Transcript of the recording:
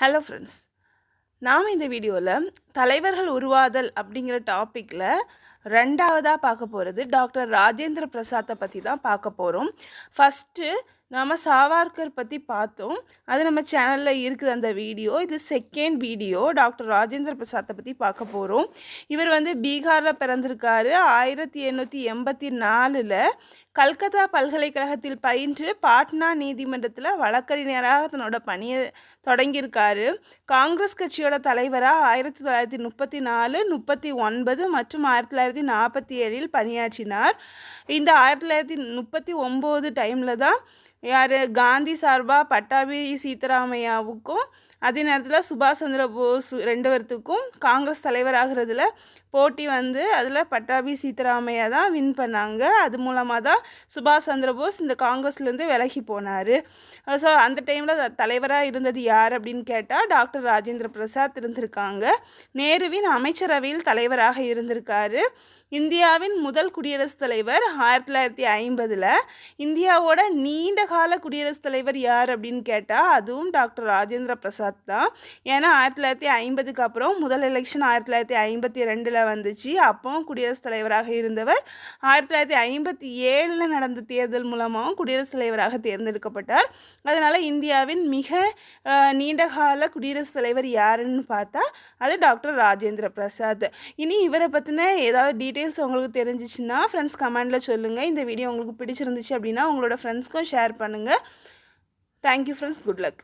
Hello friends நாம் இந்த வீடியோவில் தலைவர்கள் உருவாதல் அப்படிங்கிற டாப்பிக்கில் ரெண்டாவதாக பார்க்க போகிறது டாக்டர் ராஜேந்திர பிரசாத்தை பற்றி தான் பார்க்க போகிறோம் ஃபஸ்ட்டு நாம் சாவார்கர் பற்றி பார்த்தோம். அது நம்ம சேனலில் இருக்குது அந்த வீடியோ. இது செகண்ட் வீடியோ டாக்டர் ராஜேந்திர பிரசாத்தை பற்றி பார்க்க போகிறோம் இவர் வந்து பீகாரில் பிறந்திருக்காரு. ஆயிரத்தி எண்ணூற்றி எண்பத்தி நாலில் கல்கத்தா பல்கலைக்கழகத்தில் பயின்று பாட்னா நீதிமன்றத்தில் வழக்கறிஞராக தன்னோட பணியை தொடங்கியிருக்காரு. காங்கிரஸ் கட்சியோட தலைவராக ஆயிரத்தி தொள்ளாயிரத்தி முப்பத்தி நாலு முப்பத்தி ஒன்பது மற்றும் ஆயிரத்தி தொள்ளாயிரத்தி நாற்பத்தி ஏழில் பணியாற்றினார். இந்த ஆயிரத்தி தொள்ளாயிரத்தி முப்பத்தி ஒம்பது டைமில் தான் யார்? காந்தி சார்பாக பட்டாபி சீத்தராமையாவுக்கும் அதே நேரத்தில் சுபாஷ் சந்திர போஸ் ரெண்டு பேர்த்துக்கும் காங்கிரஸ் தலைவராகிறதுல போட்டி வந்து அதில் பட்டாபி சீதாராமையா தான் வின் பண்ணாங்க. அது மூலமாக தான் சுபாஷ் சந்திரபோஸ் இந்த காங்கிரஸ்லேருந்து விலகி போனார். ஸோ அந்த டைமில் தலைவராக இருந்தது யார் அப்படின்னு கேட்டால் டாக்டர் ராஜேந்திர பிரசாத் இருந்திருக்காங்க. நேருவின் அமைச்சரவையில் தலைவராக இருந்திருக்காரு. இந்தியாவின் முதல் குடியரசுத் தலைவர் ஆயிரத்தி தொள்ளாயிரத்தி ஐம்பதில். இந்தியாவோட நீண்ட கால குடியரசுத் தலைவர் யார் அப்படின்னு கேட்டால் அதுவும் டாக்டர் ராஜேந்திர பிரசாத் தான். ஏன்னா ஆயிரத்தி தொள்ளாயிரத்தி ஐம்பதுக்கு அப்புறம் முதல் எலெக்ஷன் ஆயிரத்தி தொள்ளாயிரத்தி ஐம்பத்தி ரெண்டில் வந்துச்சு. அப்போவும் குடியரசுத் தலைவராக இருந்தவர். ஆயிரத்தி தொள்ளாயிரத்தி ஐம்பத்தி ஏழு ஏழில் நடந்த தேர்தல் மூலமாகவும் குடியரசுத் தலைவராக தேர்ந்தெடுக்கப்பட்டார். அதனால் இந்தியாவின் மிக நீண்டகால குடியரசுத் தலைவர் யாருன்னு பார்த்தா அது டாக்டர் ராஜேந்திர பிரசாத். இனி இவரை பற்றின ஏதாவது டீட்டெயில்ஸ் உங்களுக்கு தெரிஞ்சிச்சுன்னா ஃப்ரெண்ட்ஸ் கமெண்டில் சொல்லுங்கள் இந்த வீடியோ உங்களுக்கு பிடிச்சிருந்துச்சு அப்படின்னா உங்களோட ஃப்ரெண்ட்ஸ்க்கும் ஷேர் பண்ணுங்கள் தேங்க்யூ ஃப்ரெண்ட்ஸ் குட் லக்